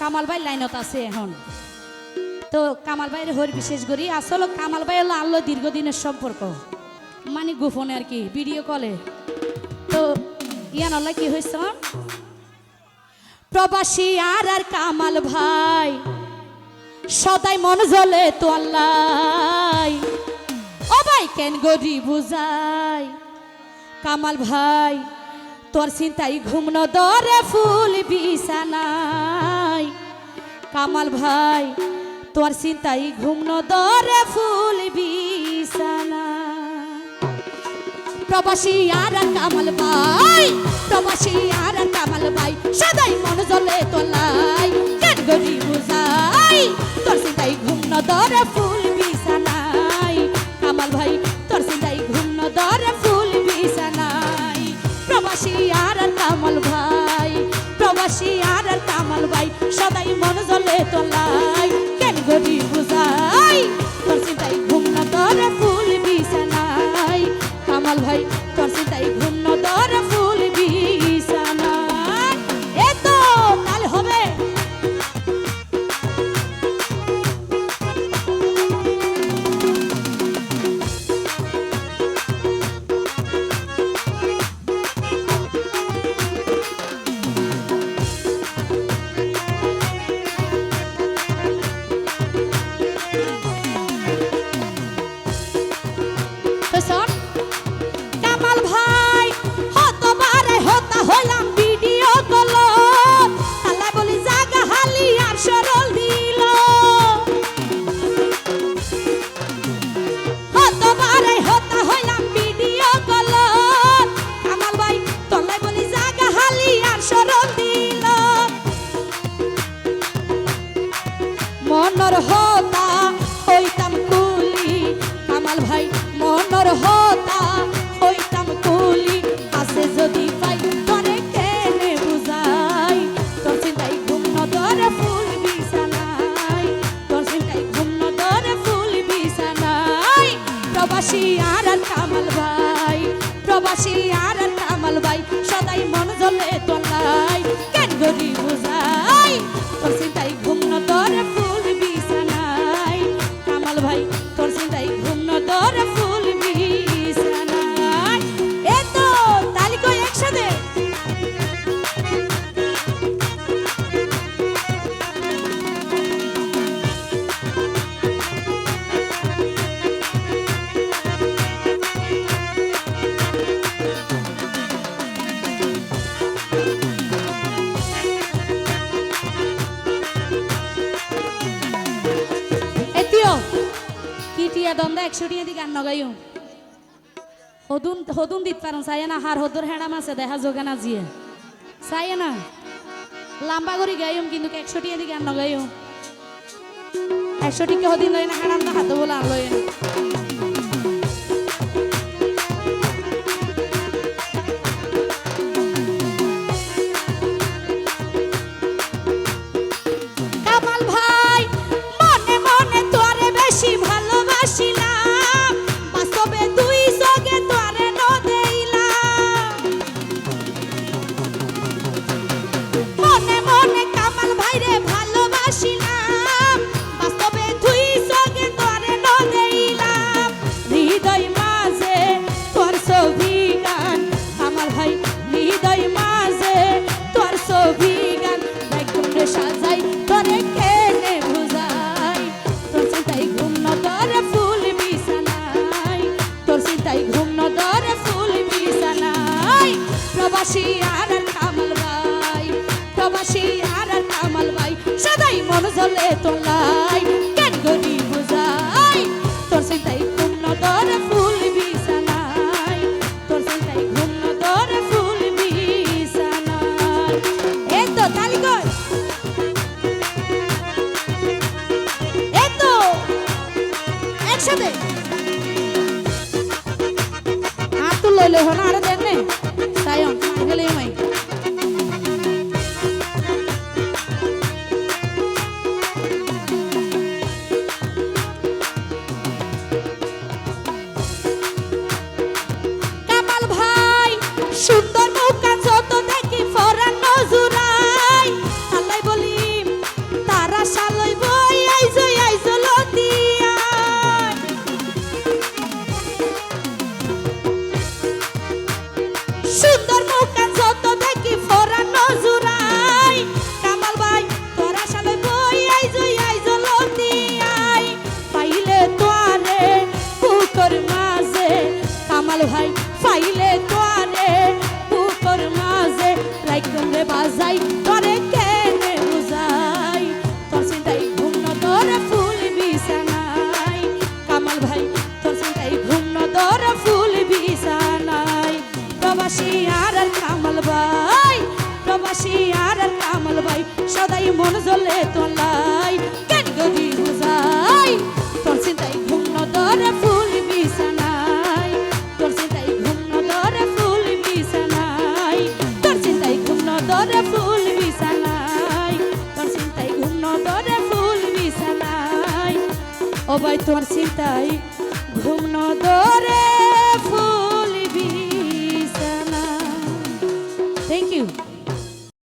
কামাল ভাই লাইনত আছে এখন। তো কামাল ভাইয়ের হর বিশেষ করি। আসলে কামাল ভাই হলো আল্লাহ দীর্ঘদিনের সম্পর্ক। মানে গোপনে আর কি ভিডিও কলে তো ইয়ান আল্লাহ কি হয়েছে? প্রবাসী আর আর কামাল ভাই, সদাই মন জ্বলে তো আল্লাহ। ও ভাই, কেন গরি বুঝাই? কামাল ভাই, তোর চিন্তাই ঘুমন দরে ফুল বিছানাই কামাল ভাই, তোর চিন্তাই ঘুমন দরে ফুল বিছানা। প্রবাসী আর কামাল ভাই, প্রবাসী আর কামাল ভাই, সদাই মন জলে তোলাই তোর চিন্তাই ঘুমন দরে ফুল প্রবাসী একশো টিয়া দি গান নগাইও হদুন হদুন দিত পারো চাই না হার হদুর হেঁড়াম আছে দেখা যোগে না জিয়ে চাই না লাম্বা করে গাইম কিন্তু একশো টিয়া দি গান নগাইও একশো টিকে হদিন না হেড়াম না হাত বলে লয় না প্রবাসী আর কামাল ভাই, প্রবাসী আর কামাল ভাই, সদাই মন জ্বলে তোলাই। কেন গরি বুঝাই? তোর চিন্তাই ঘুম ন তোরে ফুল বিছানাই তোর চিন্তাই ঘুম ন তোরে ফুল বিছানাই এই তো তালি কই এই তো একসাথে। হাত তো লইলে হো আরে দেন 哎呦三个灵魂 পাইলে তোয়ারে বুকর মাঝে লাইক রে বাজাই ও ভাই তোমার চিন্তায় ঘুম নদরে